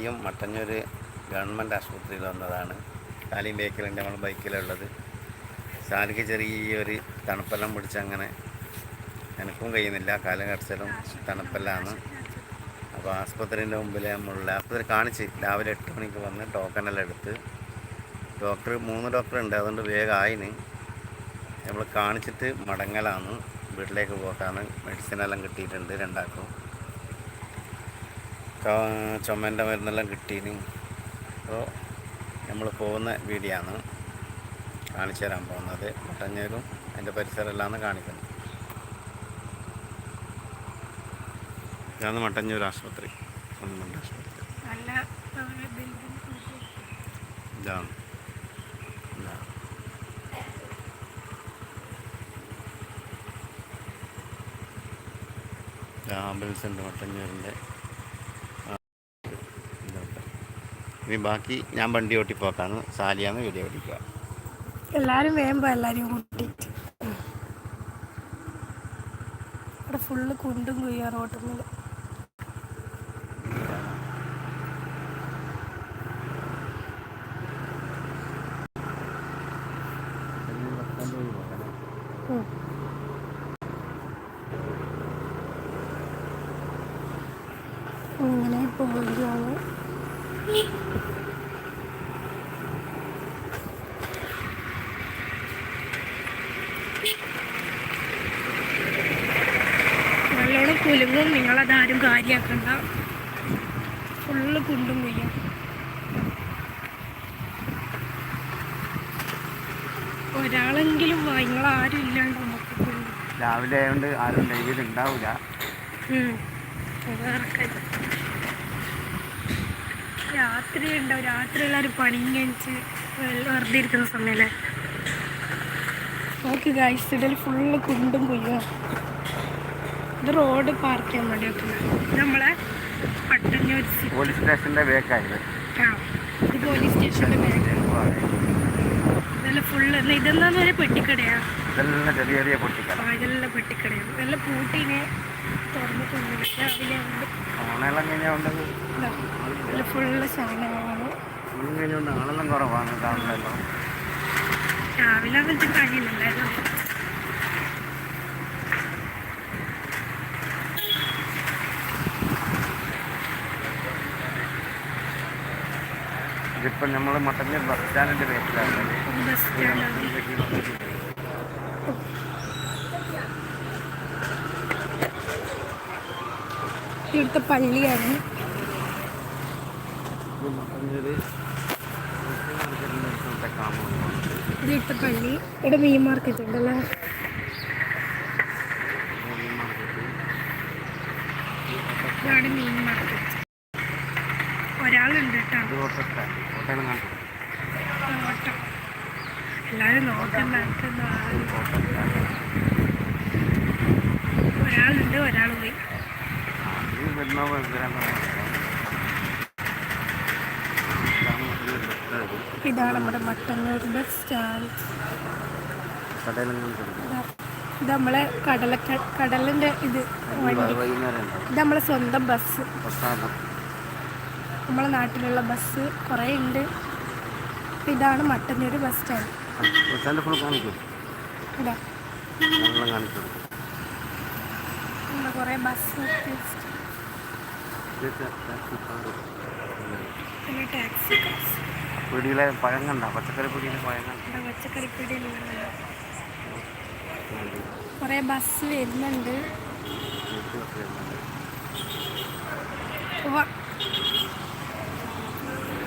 യും മട്ടന്നൂർ ഗവൺമെന്റ് ആശുപത്രിയിൽ വന്നതാണ്. കാലിയും ബേക്കിലുണ്ട് നമ്മൾ ബൈക്കിലുള്ളത്. സാലിക്ക് ചെറിയൊരു തണുപ്പെല്ലാം പിടിച്ചങ്ങനെ എനിക്കും കഴിയുന്നില്ല. കാലം കടച്ചലും തണുപ്പെല്ലാമാണ് അപ്പോൾ ആസ്പത്രിന്റെ മുമ്പിൽ നമ്മളുള്ള ആസ്പത്രി കാണിച്ച് രാവിലെ എട്ട് മണിക്ക് വന്ന് ടോക്കനെല്ലാം എടുത്ത് ഡോക്ടർ മൂന്ന് ഡോക്ടർ ഉണ്ട് അതുകൊണ്ട് വേഗം ആയിന്. നമ്മൾ കാണിച്ചിട്ട് മടങ്ങലാണ് വീട്ടിലേക്ക് പോക്കാണ് മെഡിസിനെല്ലാം കിട്ടിയിട്ടുണ്ട് രണ്ടാൾക്കും. ക- ചുമന്റെ മരുന്നെല്ലാം കിട്ടീന്. അപ്പോൾ നമ്മൾ പോകുന്ന വീഡിയോ ആണ് കാണിച്ചു തരാൻ പോകുന്നത്. മുട്ടഞ്ഞേരും അതിന്റെ പരിസരമെല്ലാം കാണിക്കുന്നത്. ഇതാണ് മട്ടഞ്ഞൂർ ആശുപത്രി. ഗവൺമെന്റ് ആശുപത്രി. ഇതാണ്. ഇതാ. ഇത് ആംബുലൻസ് ഉണ്ട് മട്ടന്നൂരിന്റെ ആ, ഇതുണ്ട്. ഇനി ബാക്കി ഞാൻ വണ്ടി ഓട്ടി പോക്കാണ് സാലിയാണ് വീഡിയോ ഓടിക്കുക. എല്ലാരും വേമ്പോ എല്ലാരും കൂട്ടിട്ട് ഇവിടെ ഫുള്ള് കുണ്ടും കുയ്യ റോട്ടുമ്മിൽ കുലുങ്ങും നിങ്ങളതാരും കാര്യാക്കണ്ട. ഫുള്ള് കുണ്ടും കുയ്യ ഒരാളെങ്കിലും നിങ്ങളാരും ഇല്ലാണ്ട് നമുക്ക് രാവിലെ ആയതുകൊണ്ട് ആരും ഡെയിലി ഉണ്ടാവില്ല. രാത്രി ഉണ്ടാവും രാത്രി എല്ലാവരും പണിയും കഴിച്ച് വെറുതെ ഇരിക്കുന്ന സമയമല്ലേ നോക്ക് ഗൈസ് ഇതിൽ ഫുള്ള് കുണ്ടും കുയ്യും ഇത് റോഡ് പാർക്ക് ചെയ്യാൻ വേണ്ടി വെക്കുന്നത് നമ്മളെ പോലീസ് സ്റ്റേഷന്റെ ബേക്കായത് ആ ഇത് പോലീസ് സ്റ്റേഷന്റെ ബേക്കാണ് ഇതെല്ലാം ഫുള്ള് ഇതെന്താന്ന് പറയുക പെട്ടിക്കടയാ? ഇതെല്ലാം ചെറിയ ചെറിയ ഇതെല്ലാം പെട്ടിക്കടയാണ് ഇതെല്ലാം പൂട്ടിനെ തുറന്നിട്ടുണ്ട്. രാവിലെ ഓണെല്ലാം ഫുള്ള് സാധനങ്ങളാണ്. കഴിഞ്ഞുകൊണ്ട് ആളെല്ലാം കുറവാണ്. രാവിലെ അങ്ങനത്തെ കാര്യമില്ലല്ലോ ഇതിപ്പം നമ്മൾ മട്ടന്നൂർ ബസ് സ്റ്റാൻഡിന്റെ ബേക്കിലാണ് ബസ് സ്റ്റാൻഡാണ് ഇവിടുത്തെ പള്ളിയാണ്. ഇവിടുത്തെ പള്ളി. ഇവിടെ മീൻ മാർക്കറ്റ് ഉണ്ടല്ലോ ഇവിടെ മീൻ മാർക്കറ്റ് ഒരാളുണ്ട് കേട്ടോ ഇത് ഓട്ടോ സ്റ്റാൻഡ് ഓട്ടോയിലും കണ്ടു ഓട്ടം എല്ലാവരും നോക്കുന്ന ആൾക്കെന്താ ഓട്ടോ സ്റ്റാൻഡ് ഒരാളുണ്ട് ഒരാൾ പോയി. ആ ഇത് വരുന്ന വരാൻ ഇതാണ് നമ്മുടെ സ്റ്റാൻഡ് ഇതാ ഇത് നമ്മളെ കടല കടലിന്റെ ഇത് ഇത് നമ്മളെ സ്വന്തം ബസ് നമ്മളെ നാട്ടിലുള്ള ബസ് കുറേ ഉണ്ട് അപ്പം ഇതാണ് മട്ടന്നൂർ ബസ് സ്റ്റാൻഡ്. ഇതാ. ഇവിടെ കുറേ ബസ്. പിന്നെ ടാക്സി കാസ് പഴം കണ്ട പച്ചക്കറി പിടിയിലെ പഴം കണ്ട പച്ചക്കറി പീടികയിലുള്ള കുറേ ബസ് വരുന്നുണ്ട്. പോവാ പോവാ ബസ്സിന് തിരിക്കാൻ പണിയാവേ ആ പോലീസ് ഉണ്ട് അവിടെ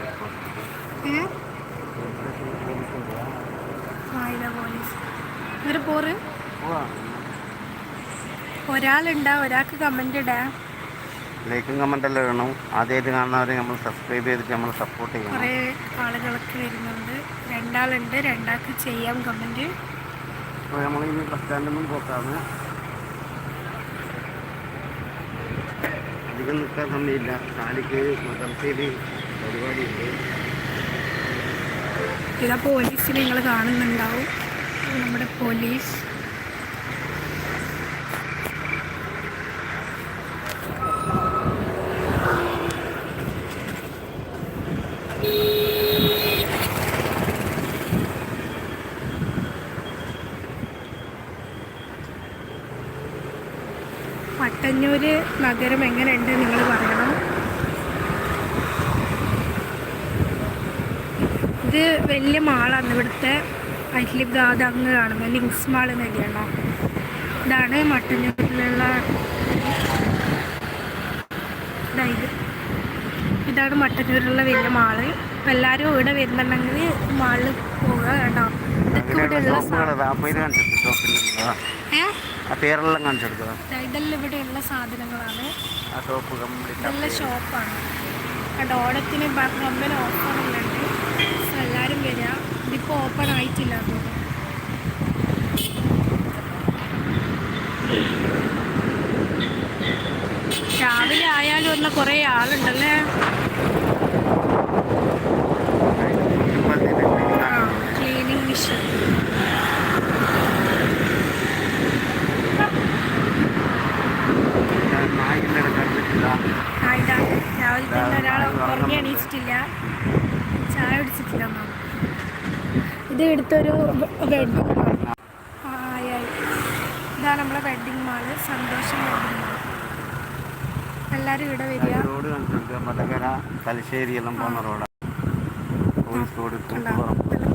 എയർപോർട്ടിൽ ഏ? ആ ഇതാ പോലീസ്. ഇവർ പോറ്. പോവാ. ഒരാളുണ്ടാ ഒരാൾക്ക് കമന്റ് ഇടാ. ലൈക്കും കമന്റ് എല്ലാം ഇടണം. ആദ്യമായിട്ട് കാണുന്നവരെ നമ്മൾ സബ്സ്ക്രൈബ് ചെയ്തിട്ട് നമ്മൾ സപ്പോർട്ട് ചെയ്യണം. കുറേ ആളുകളൊക്കെ വരുന്നുണ്ട്. രണ്ടാളുണ്ട് രണ്ടാൾക്ക് ചെയ്യാം കമന്റ് അപ്പോൾ നമ്മൾ ഇനി ബസ് സ്റ്റാൻഡൊന്നും പോക്കാണ് അധികം നിൽക്കാൻ സമയമില്ല. കാലിക്ക് മദർസയിൽ പരിപാടിയുണ്ട്. ഇതാ പോലീസിൽ നിങ്ങൾ കാണുന്നുണ്ടാവും. നമ്മുടെ പോലീസ് മട്ടന്നൂർ നഗരം എങ്ങനെയുണ്ട് നിങ്ങൾ പറയണം. ഇത് വലിയ മാളാണ് ഇവിടുത്തെ അതിൽ അത് അങ്ങ് കാണുന്നത് ലിങ്സ് മാൾ എന്നൊക്കെയാണോ ഇതാണ് മട്ടന്നൂരിലുള്ള ഇതാ ഇത് ഇതാണ് മട്ടന്നൂരിലുള്ള വലിയ മാൾ. അപ്പം എല്ലാവരും ഇവിടെ വരുന്നുണ്ടെങ്കിൽ മാളിൽ പോവുക കേട്ടോ. ഇതൊക്കെ ഇവിടെയുള്ള ഏഹ് ആ പേരെല്ലാം കാണിച്ചെടുക്കുക ദാ ഇതെല്ലാം ഇവിടെയുള്ള സാധനങ്ങളാണ്. ആ ഷോപ്പ് കംപ്ലീറ്റ് ഷോപ്പാണ്. ഓണത്തിന് സോ എല്ലാവരും വരിക. ഇതിപ്പോൾ ഓപ്പൺ ആയിട്ടില്ല രാവിലെ ആയാലും ഒന്ന് കുറേ ആളുണ്ടല്ലേ? ക്ലീനിങ് മിഷൻ ആ ഇതാണ് രാവിലെ തന്നെ ഒരാൾ ഉറങ്ങി എണീച്ചിട്ടില്ല ചായ കുടിച്ചിട്ടില്ല മാം ഇത് എടുത്തൊരു വെഡിങ് ആയി ഇതാണ് നമ്മളെ വെഡിങ് മാൾ സന്തോഷം വെഡിങ് മാൾ എല്ലാവരും ഇവിടെ വരിക. റോഡ് തലശ്ശേരി എല്ലാം പോകുന്ന റോഡാണ്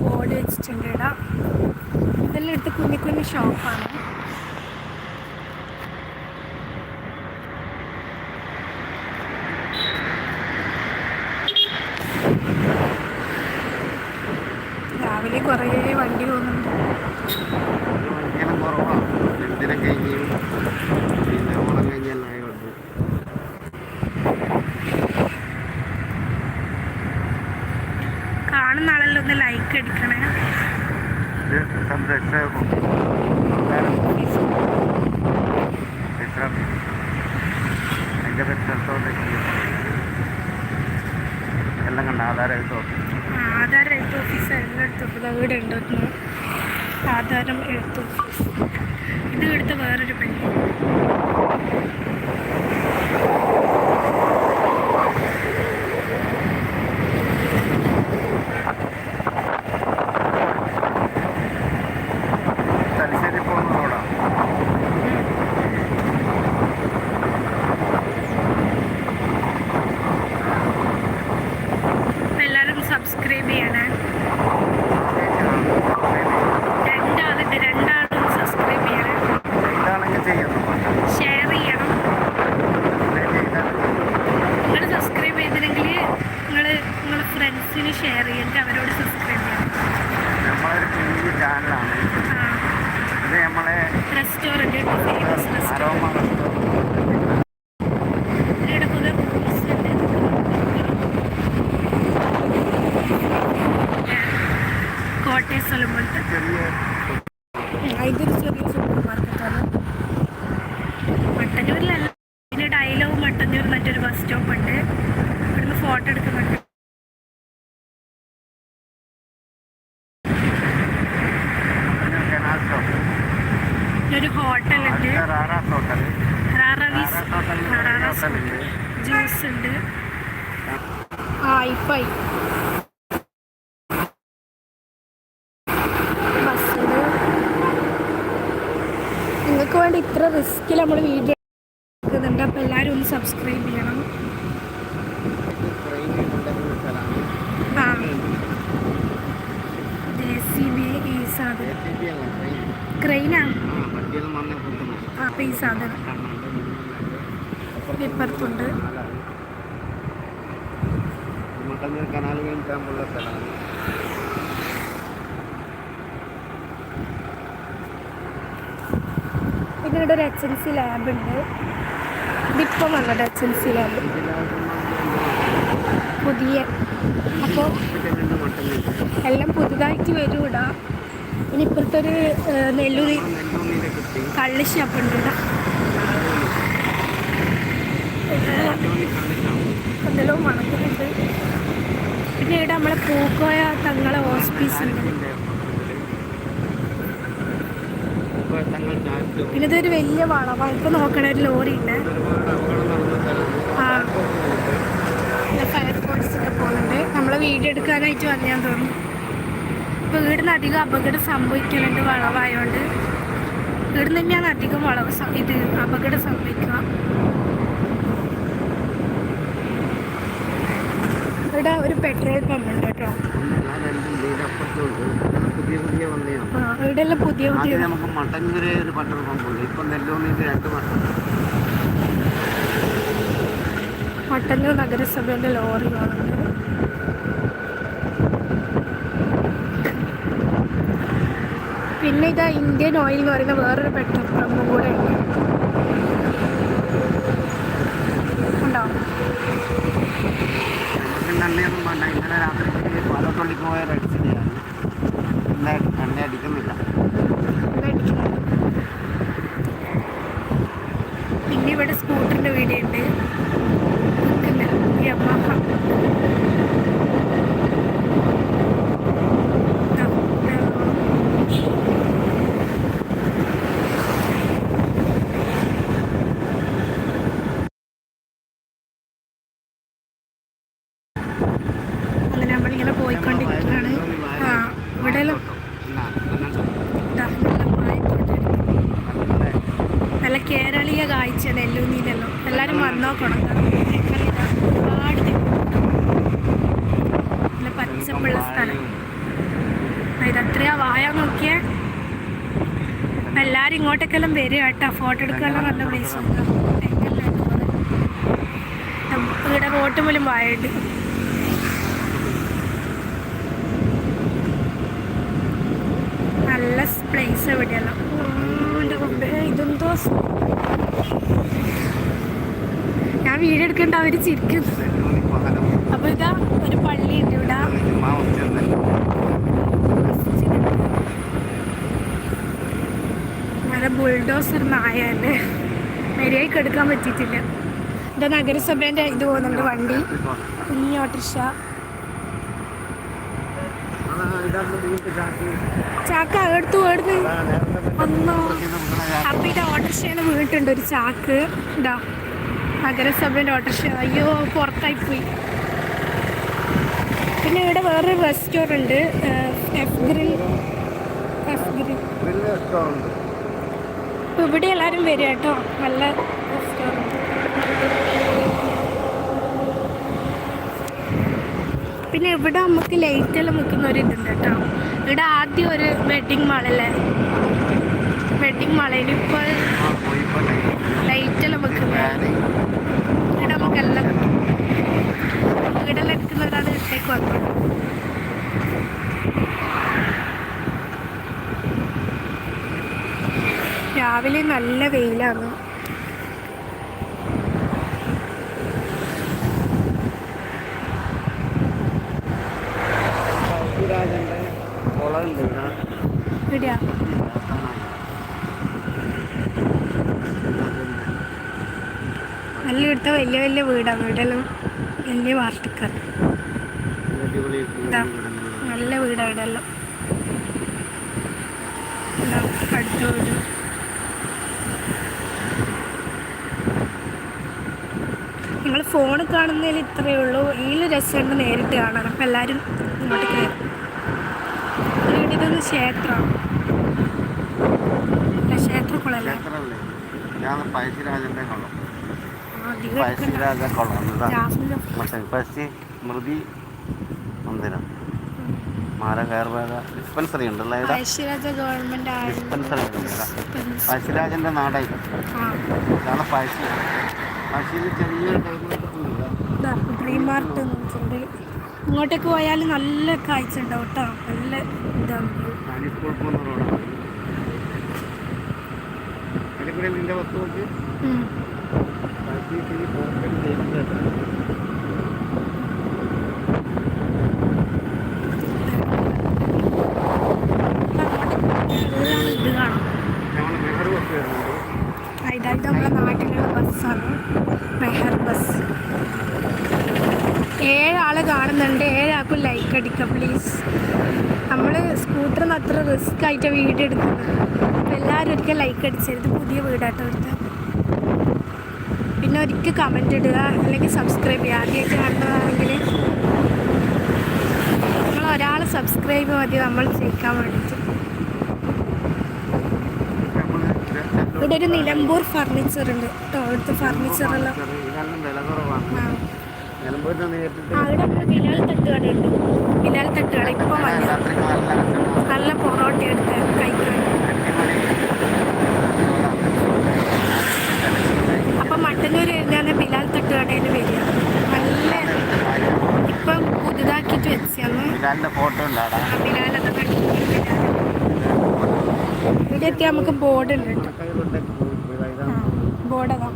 ബോർഡ് വെച്ചിട്ടുണ്ട് ഇവിടെ. ഇതെല്ലാം എടുത്ത് കുഞ്ഞി കുഞ്ഞി ഷോപ്പാണ് രാവിലെ കുറേ വണ്ടി പോകുന്നുണ്ട് ഒരു വണ്ടിയെല്ലാം കുറവാണ് എന്തിനും കഴിഞ്ഞ് പിന്നെ ഓണം കഴിഞ്ഞെല്ലാം ആയതുകൊണ്ട് കാണുന്ന ആളെല്ലാം ഒന്ന് ലൈക്ക് അടിക്കണേ ഇത് സംരക്ഷകവും അതിന്റെ പരിസരത്തോട്ട് എല്ലാം കണ്ട ആധാരം എഴുത്തോ. ആ, ആധാരം എഴുത്ത്. ഓഫീസ് എല്ലാം എടുത്തു ഇവിടെ ഉണ്ട് ഒന്ന് ആധാരം എഴുത്ത് ഓഫീസ് ഇത് എടുത്ത വേറൊരു പെണ്ണ്. ഇപ്പുറത്തുണ്ട് മട്ടന്നൂർ കനാൽ കഴിഞ്ഞാകുള്ള സ്ഥലമാണ് പിന്നെ ഇവിടെ ഒരു എച്ച് എൻ സി ലാബ് ഉണ്ട്. ഇതിപ്പം വന്നത് എച്ച് എൻ സി ലാബ് പുതിയ. അപ്പോൾ എല്ലാം പുതുതായിട്ട് വരും ഇടാ ഇനി ഇപ്പുറത്തൊരു നെല്ലൂരി കള്ളി ഷാപ്പ് ഉണ്ട് എന്തെല്ലോ മണക്കുന്നുണ്ട്. പിന്നെ ഇവിടെ നമ്മളെ പൂക്കോയ തങ്ങളെ ഹോസ്പീസ് ഉണ്ട്. പിന്നെ ഇതൊരു വലിയ വളവാണ് ഇപ്പൊ നോക്കണ ഒരു ലോറി ഉണ്ട്. ആ. ഫയർഫോഴ്സൊക്കെ പോകുന്നുണ്ട്. നമ്മളെ വീഡിയോ എടുക്കാനായിട്ട് വന്നാൻ തോന്നുന്നു. ഇപ്പൊ വീടിന് അധികം അപകടം സംഭവിക്കുന്നുണ്ട് വളവായോണ്ട്. ഇവിടുന്ന് തന്നെയാണ് അധികം വളവ് ഇത് അപകടം സംഭവിക്കുക. ഇവിടെ ഒരു പെട്രോൾ പമ്പ് ഉണ്ട് കേട്ടോ. പുതിയ പുതിയ ആ ഇവിടെ എല്ലാം പുതിയ പുതിയ നമുക്ക് മട്ടന്നൂര് ഒരു പെട്രോൾ പമ്പുണ്ട് ഇപ്പം നെല്ലോണിക്ക് രണ്ട് മട്ടൻ. മട്ടന്നൂർ നഗരസഭയുടെ ലോറി പിന്നെ ഇതാ ഇന്ത്യൻ ഓയിൽ എന്ന് പറയുന്ന വേറൊരു പെട്രോൾ പമ്പും കൂടെ ഉണ്ടോ നമുക്ക് എണ്ണയൊന്നും വേണ്ട ഇന്നലെ രാത്രി പാലപ്പള്ളിക്ക് പോയ അടിച്ചിട്ടാണ് ഇന്ന് എണ്ണ അടിക്കുന്നില്ല ഇവിടെ അടിക്കുന്നു. പിന്നെ ഇവിടെ സ്കൂട്ടറിന്റെ വീഡിയോ ഉണ്ട് നിൽക്കുന്ന യമഹ ദാ, ദാ. അങ്ങനെ നമ്മളിങ്ങനെ പോയിക്കൊണ്ടിരിക്കുകയാണ് ആ ഇവിടെ എല്ലാം ദാ, നല്ല വാഴത്തോട്ടം നല്ല കേരളീയ കാഴ്ച നെല്ലൂന്നിയിലല്ലോ എല്ലാവരും വന്നോക്കണം ഒരുപാട് തെങ്ങുണ്ട്. നല്ല പച്ചപ്പുള്ള സ്ഥലം ആ, ഇതത്രയാ വായ നോക്കിയേ എല്ലാരും ഇങ്ങോട്ടേക്കെല്ലാം വരും കേട്ടോ. ഫോട്ടോ എടുക്കാനുള്ള നല്ല പ്ലേസ് ഇവിടെ റോട്ട് പോലും വായുണ്ട് നല്ല പ്ലേസ് എവിടെയാണ് ഇതെന്തോ ഞാൻ വീഡിയോ എടുക്കേണ്ട അവർ ചിരിക്കുന്നു അപ്പൊ ഇതാ ഒരു പള്ളി ഉണ്ട് ഇവിടെ നല്ല ബുൾഡോസർ നായല്ലേ മര്യാദയ്ക്ക് എടുക്കാൻ പറ്റിയിട്ടില്ല. എന്റെ നഗരസഭേന്റെ ഇത് പോകുന്നുണ്ട് വണ്ടി. കുഞ്ഞി ഓട്ടർഷ ചാക്ക എടുത്തു എടുത്ത് ഒന്നോ അപ്പൊ ഇത് ഓട്ടർഷയുടെ വീട്ടുണ്ട് ഒരു ചാക്ക്. ഇതാ നഗരസഭേന്റെ ഓട്ടർഷ അയ്യോ പുറത്തായി പോയി. പിന്നെ ഇവിടെ വേറൊരു restaurant F grill F grill ഇവിടെ എല്ലാവരും വരിക കേട്ടോ. നല്ല പിന്നെ ഇവിടെ നമുക്ക് ലൈറ്റെല്ലാം വെക്കുന്ന ഒരു ഇതുണ്ട് കേട്ടോ. ഇവിടെ ആദ്യം ഒരു വെഡിങ് മാളല്ലേ വെഡിങ് മാളയിൽ ഇപ്പോൾ ലൈറ്റെല്ലാം വെക്കുന്നത്. ഇവിടെ നമുക്കെല്ലാം ഇവിടെ വീടെല്ലാം എടുക്കുന്നവരാണ് ഇട്ടേക്ക് വന്നത്. രാവിലെ നല്ല വെയിലാണ്. നല്ല ഇവിടുത്തെ വലിയ വലിയ വീടാണ്. വീടെല്ലാം വലിയ വാർത്തക്കാർ. നല്ല വീടാണ് ഇവിടെ എല്ലാം അടുത്ത വീട്. ഫോൺ കാണുന്നതിൽ ഇത്രയേ ഉള്ളൂ. ഇതിൽ രസമുണ്ട് നേരിട്ട് കാണാൻ അപ്പം എല്ലാവരും ഇങ്ങോട്ട് കയറും ഇവിടെ ഇതൊന്ന് ക്ഷേത്രമാണ് അല്ല ക്ഷേത്രക്കുളല്ലേ? സ്മൃതി മന്ദിരം. മാരകേർവേദ ഡിസ്പെൻസറി ഉണ്ടല്ലോ ഡിസ്പെൻസറി ഉണ്ട് ഇവിടെ പഴശ്ശിരാജന്റെ നാടായി ആ. ഇതാണ് പഴശ്ശി. പഴശ്ശിയിൽ ചെറിയൊരു ഡ്രീം മാർട്ട് ഉണ്ട് ഇങ്ങോട്ടേക്ക് പോയാൽ നല്ല കാഴ്ച ഉണ്ടാവും കേട്ടോ നല്ല ഇതാണ്. നിന്റെ വസ്തു നോക്ക് ഉം. പഴശ്ശി പോക്കറ്റ് ചെയ്യുന്നത് ഇതാണ് ഇത് കാണാം നമ്മൾ നെഹ്റു ബസ് വരുന്നുണ്ട് ആ, ഇതാ ഇത് നമ്മുടെ നാട്ടിലുള്ള ബസ്സാണ് മെഹർ ബസ് ഏഴാൾ കാണുന്നുണ്ട് ഏഴാൾക്കും ലൈക്ക് അടിക്കാം പ്ലീസ് നമ്മൾ സ്കൂട്ടറിന് അത്ര റിസ്ക് ആയിട്ട് വീഡിയോ എടുക്കുന്നത്. അപ്പം എല്ലാവരും ഒരിക്കൽ ലൈക്ക് അടിച്ചരുത് പുതിയ വീടാട്ടോ എടുത്ത് പിന്നെ ഒരിക്കൽ കമന്റ് ഇടുക അല്ലെങ്കിൽ സബ്സ്ക്രൈബ് ചെയ്യുക. ആദ്യമായിട്ട് കാണുന്നതാണെങ്കിൽ നമ്മൾ ഒരാൾ സബ്സ്ക്രൈബ് മതി നമ്മൾ ജയിക്കാൻ വേണ്ടിയിട്ട്. ഇവിടെ ഒരു നിലമ്പൂർ ഫർണിച്ചർ ഉണ്ട്. കേട്ടോ അവിടുത്തെ ഫർണിച്ചറെല്ലാം നമ്മൾ ബിലാൽ തട്ടുകടയുണ്ട് ബിലാൽ തട്ടുകട ഇപ്പം വന്നത് നല്ല നല്ല പൊറോട്ട എടുത്ത് കഴിക്കാൻ. അപ്പം മട്ടന്നൂർ എഴുതാൻ ബിലാൽ തട്ടുകടയിൽ വരിക. നല്ല ഇപ്പം പുതുതാക്കിയിട്ട് ഫോട്ടോ അവിടെ ബിലാലൊക്കെ ഇവിടെ എത്തിയാൽ നമുക്ക് ബോർഡ് ഉണ്ട് കേട്ടോ. ബോർഡ് അതാ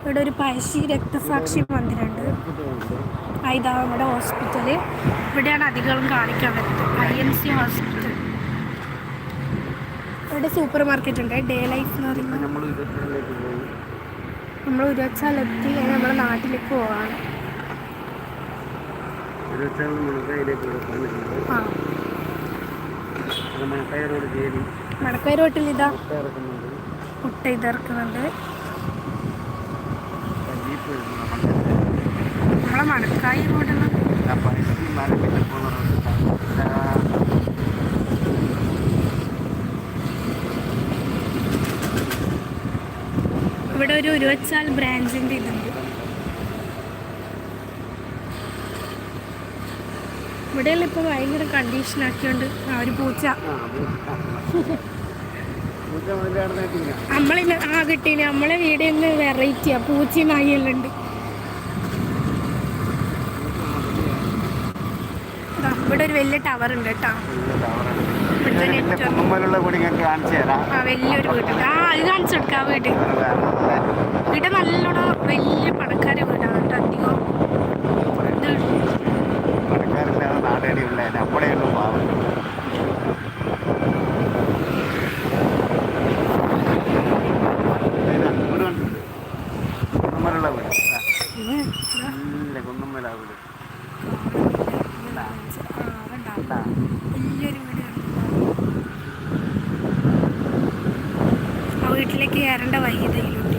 ഇവിടെ ഒരു പഴശ്ശി രക്തസാക്ഷി ഇതാ നമ്മുടെ ഹോസ്പിറ്റൽ. ഇവിടെയാണ് അധികം കാണിക്കാൻ പറ്റുന്നത് ഐ എൻ സി ഹോസ്പിറ്റൽ. ഇവിടെ സൂപ്പർ മാർക്കറ്റ് ഉണ്ട്. ഡേ ലൈഫ് എന്ന് പറയുന്നത് നമ്മൾ ഉരുവച്ചാലെത്തി കഴിഞ്ഞ് നമ്മുടെ നാട്ടിലേക്ക് പോവാണ്. മടക്കായ റോട്ടിൽ ഇതാ മുട്ട ഇതിറക്കുന്നുണ്ട് നമ്മളെ മരത്തിൽ ഇവിടെ ഒരു ഉരുവച്ചാൽ ബ്രാഞ്ചിന്റെ ഇതുണ്ട്. ഇവിടെയല്ല ഇപ്പൊ ഭയങ്കര കണ്ടീഷൻ ആക്കിയോണ്ട് ആ ഒരു പൂച്ച. നമ്മളിന്ന് ആ കിട്ടീന് നമ്മളെ വീടിന്ന് വെറൈറ്റിയാ പൂച്ചയും നായിയെല്ലാം ഉണ്ട്. ഇവിടെ ഒരു വലിയ ടവർ ഉണ്ട് കേട്ടോ. വലിയൊരു ആ അത് കാണിച്ചു കൊടുക്കാം വീട്. ഇവിടെ നല്ലോണം വലിയ പണക്കാരെ വീടാണ് കേട്ടോ അധികം പണക്കാരില്ലാതെ നാടേടിയുള്ള പാവം കുന്നുമ്മലുള്ള വീട് ഇതാ. ഉം, ഇതാ. ഇല്ല കുന്നുമ്മല വീട് ആ, അതുണ്ടാവും. ഇതാ. വലിയൊരു വീട് ആ വീട്ടിലേക്ക് കയറേണ്ട വഴി ഇതിലുണ്ട്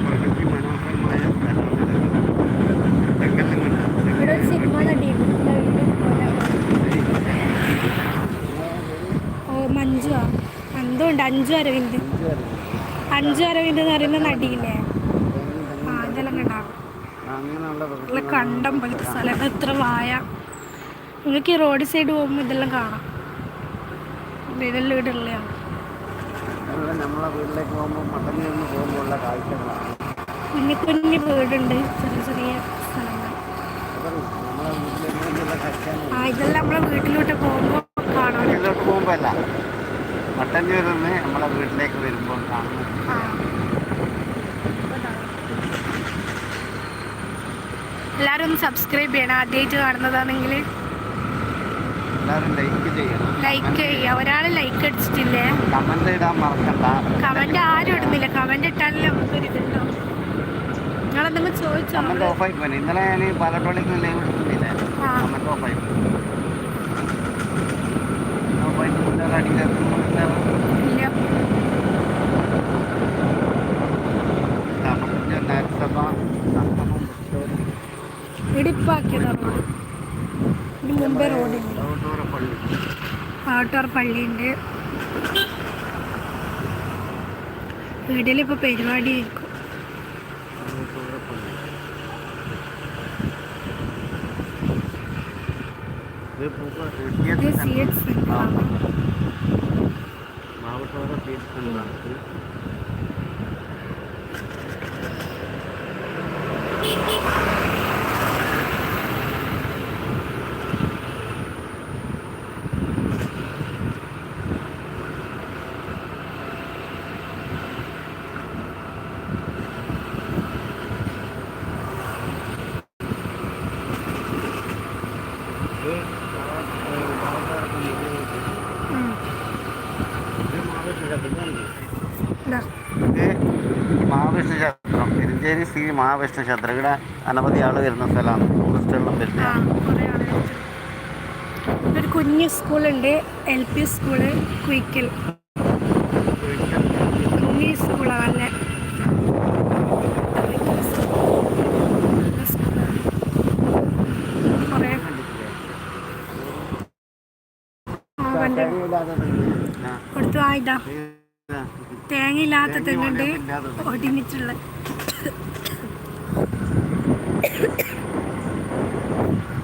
പ്രകൃതി മനോഹരമായ സ്ഥലമാണ് ഇവിടെ ഒരു സിനിമ നടിയുണ്ട് ഇവിടെ വീട് ഓ മഞ്ജു ആ എന്തുണ്ട് അഞ്ചു അരവിന്ദ് അഞ്ചു അരവിന്ദ് എന്ന് പറയുന്ന നടിയില്ലേ? ആ ഇതെല്ലാം കണ്ടാവും? കണ്ടം പോലത്തെ സ്ഥലം. എത്ര വായ. നിങ്ങൾക്ക് ഈ റോഡ് സൈഡ് പോകുമ്പോൾ ഇതെല്ലാം കാണാം. ഇതെല്ലാം ഇവിടെ ഉള്ളതാണ്. പ്രകൃതി നമ്മളെ വീട്ടിലേക്ക് പോകുമ്പോൾ മട്ടന്നിൽ നിന്ന് പോകുമ്പോൾ കാഴ്ചകളാണ്. കുഞ്ഞു കുഞ്ഞു വീടുണ്ട്. ചെറിയ ചെറിയ സ്ഥലങ്ങൾ. ആ ഇതെല്ലാം നമ്മളെ വീട്ടിലോട്ട് പോകുമ്പോൾ കാണാം. വീട്ടിലോട്ട് പോകുമ്പോൾ അല്ല. മട്ടന്നൂരിൽ നിന്ന് നമ്മളെ വീട്ടിലേക്ക് വരുമ്പോൾ കാണുന്നത് എല്ലാവരും ഒന്ന് സബ്സ്ക്രൈബ് ചെയ്യണം. ആദ്യമായിട്ട് കാണുന്നതാണെങ്കിൽ എല്ലാവരും ലൈക്ക് ചെയ്യുക. ഒരാൾ ലൈക്ക് അടിച്ചിട്ടില്ലേ? കമന്റ് ഇടാൻ മറക്കണ്ട. കമന്റ് ആരും ഇടുന്നില്ല. കമന്റ് ഇട്ടാലും നമുക്ക് ഇതുണ്ടോ? നിങ്ങളെന്തെങ്കിലും ചോദിച്ചോ കമന്റ് ഓഫായി പോയി ഇന്നലെ ഞാൻ പാലപ്പള്ളിക്ക് ലൈവ് ഇട്ടില്ലേ ആ. കമന്റ് ഓഫായി പോയി ഓഫായിട്ട് നഗരസഭ സംഗമം വിക്ടോറിയ ഇടിപ്പാക്കിയതാ റോഡ്. ഇത് മുമ്പേ റോഡില്ല. ആട്ടോർ പള്ളിയുണ്ട്. വീട്ടിലിപ്പോൾ പരിപാടി ആയിരിക്കും. ഇത് സി എച്ച് സെന്റർ ആണ്. മാവട്ടോറ theatre center ആണ് ഇത്. ഇത് മാവട്ടോറ പള്ളി. ഉം. ഇത്. മഹാവിഷ്ണു ക്ഷേത്രം. പെരിഞ്ചേരി ശ്രീ മഹാവിഷ്ണു ക്ഷേത്രം. ഇവിടെ അനവധി ആൾ വരുന്ന സ്ഥലമാണ്. ടൂറിസ്റ്റുകളും വരുന്നത് ഒരു കുഞ്ഞു സ്കൂളുണ്ട്. L P school Kuyikkal. കുഞ്ഞു സ്കൂളാണ്. നല്ല കൊടുത്തു ആ തെങ്ങുണ്ട് ഒടിഞ്ഞിട്ടുള്ള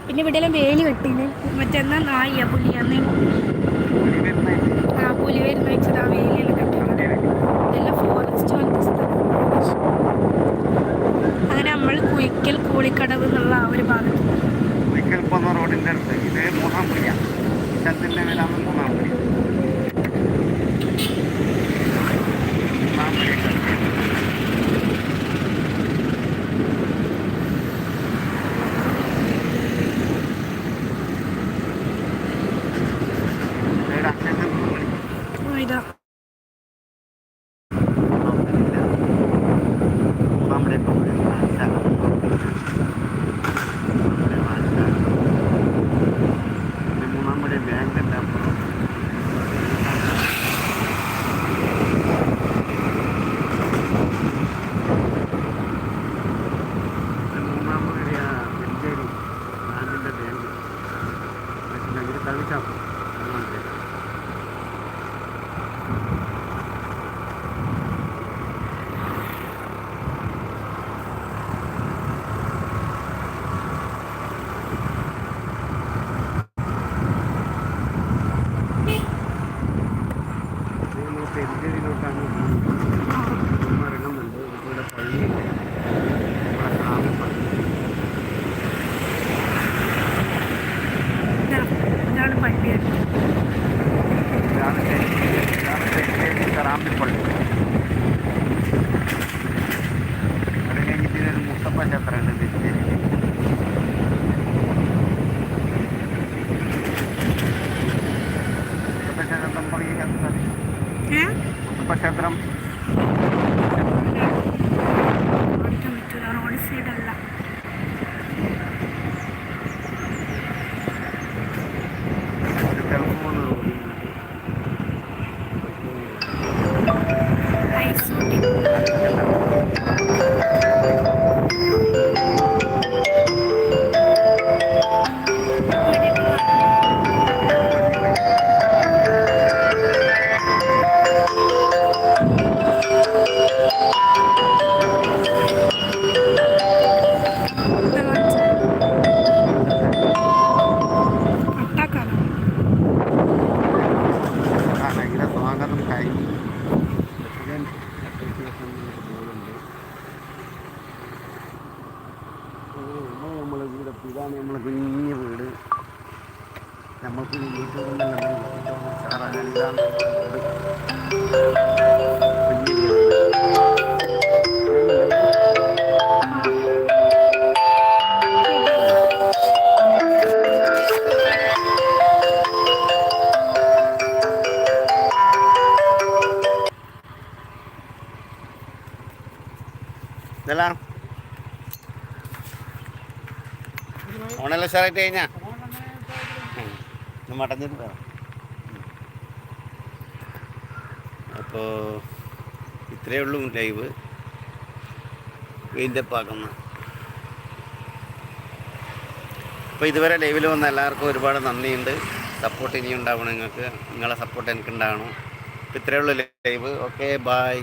പിന്നെ ഇവിടെ എല്ലാം വേലി കെട്ടിന് മറ്റെന്നാ നായ പുലിയാന്ന്. ആ പുലി വരുന്ന വെച്ചത് ആ വേലിയെല്ലാം കെട്ടിട്ടുണ്ട് ഇതെല്ലാം ഫോറസ്റ്റ് പോലത്തെ സ്ഥലം. അങ്ങനെ നമ്മൾ കുയിക്കൽ കൂളിക്കടവ് എന്നുള്ള ആ ഒരു ഭാഗത്ത്. കുയിക്കൽ പോന്ന റോഡിന്റെ അടുത്ത്. ഇത് മൂന്നാം പുലിയാണ് സ്ഥലത്തിന്റെ മൂന്നാം പിടി മൂന്നാം പിടി ഇവിടെ അച്ഛന്റെ മൂന്നാം പിടി ആ, ഇതാ നമ്മുടെ മൂന്നാമ്പടി ബാങ്കിന്റെ അപ്പുറം മൂന്നാമ്പടി വെഞ്ചേരി ബാങ്കിന്റെ ബാങ്ക് ഇത് കളിച്ചാൽ പെരിഞ്ചേരിയിലോട്ടാണ് ഇറങ്ങുന്നുണ്ട് ഇവിടെ പള്ളിയുണ്ട് ഇവിടെ സ്വാമി പള്ളി ഇതാ ഇതാണ് പള്ളി ഇതെല്ലാം. ഓണെല്ലാം ഉഷാറായിട്ട് കഴിഞ്ഞാ? മടഞ്ഞിട്ട് വേണം. അപ്പോൾ ഇത്രയേ ഉള്ളൂ ലൈവ്. വീണ്ടപ്പാക്കുന്ന അപ്പോൾ ഇതുവരെ ലൈവിൽ വന്ന എല്ലാവർക്കും ഒരുപാട് നന്ദിയുണ്ട്. സപ്പോർട്ട് ഇനിയും ഉണ്ടാവണം നിങ്ങൾക്ക്. നിങ്ങളെ സപ്പോർട്ട് എനിക്ക് ഉണ്ടാവണം അപ്പോൾ ഇത്രയേ ഉള്ളൂ ലൈവ്. Okay bye